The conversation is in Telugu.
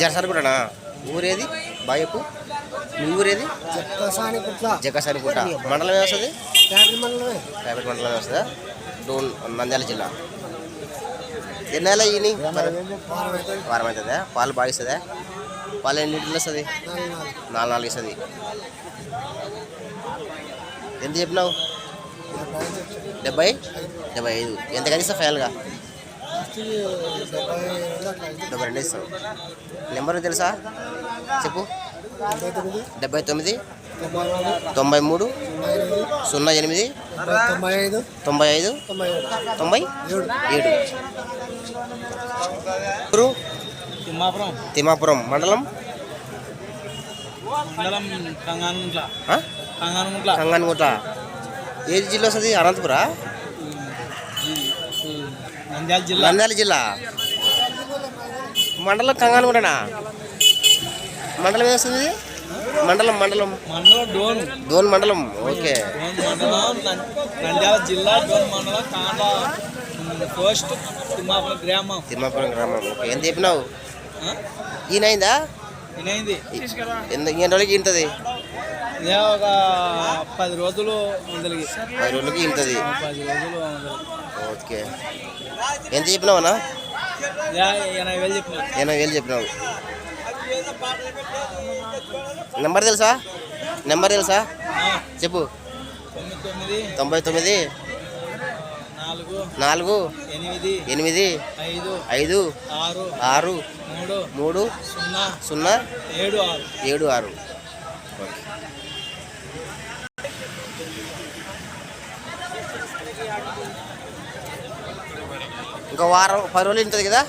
జరసరిగుట్టనా ఊరేది? బాయపు మీ ఊరేది? చెక్కసాని కుట్ల జగసారిగుట్ట మండలం మండలమే. ప్రైవేట్ మండలం వస్తుందా డోన్ నంద్యాల జిల్లా. ఎన్ని నెలలు ఈయన వారం అవుతుందా. పాలు బాగా ఇస్తుందా పాలు ఎన్ని లీటర్లు వస్తుంది? నాలుగు నాలుగు. నాలుగు నాలుగు ఇస్తుంది. ఎంత చెప్పినావు? డెబ్బై. డెబ్బై ఐదు. ఎంత కనిస్తా ఫైనల్గా? డెబ్బై రెండు ఇస్తావు. నెంబర్ తెలుసా? చెప్పు. డెబ్బై తొమ్మిది తొంభై మూడు సున్నా ఎనిమిది తొంభై ఐదు తొంభై ఏడు. తిమ్మాపురం. మండలం? మండలం కంగానుగుంట్ల? కంగానుగుంట్ల. ఏది జిల్లా వస్తుంది? అనంతపురా? నంద్యాల జిల్లా. మండలం కంగానుగుట్టనా మండలం ఇది? మండలం మండలం. డోన్. మండలం ఓకే. డోన్ మండలం నం- నంద్యాల జిల్లా డోన్ మండలం కాండ పోస్ట్ తిమ్మాపురం గ్రామం. తిమ్మాపురం గ్రామం ఓకే. ఎంత చెప్పినావు? ఆ? ఈయన అయిందా? ఇనైంది ఎంత ఎన్ని రోజులకి ఇంతది ఇదే ఒక పది రోజులు వందలకి పది రోజులకి ఇంతది పది రోజులు ఓకే. ఎంత చెప్పినావన్నా ఇదే ఎనభై వేలు చెప్పిన. ఎనభై వేలు చెప్పినావు. నెంబర్ తెలుసా? నెంబర్ తెలుసా? చెప్పు. తొంభై తొమ్మిది. నాలుగు. ఎనిమిది. ఎనిమిది. ఐదు. ఆరు. మూడు. సున్నా. ఏడు ఆరు. ఏడు ఆరు. ఓకే. ఇంకా వారం పది రోజులు ఉంటుంది కదా?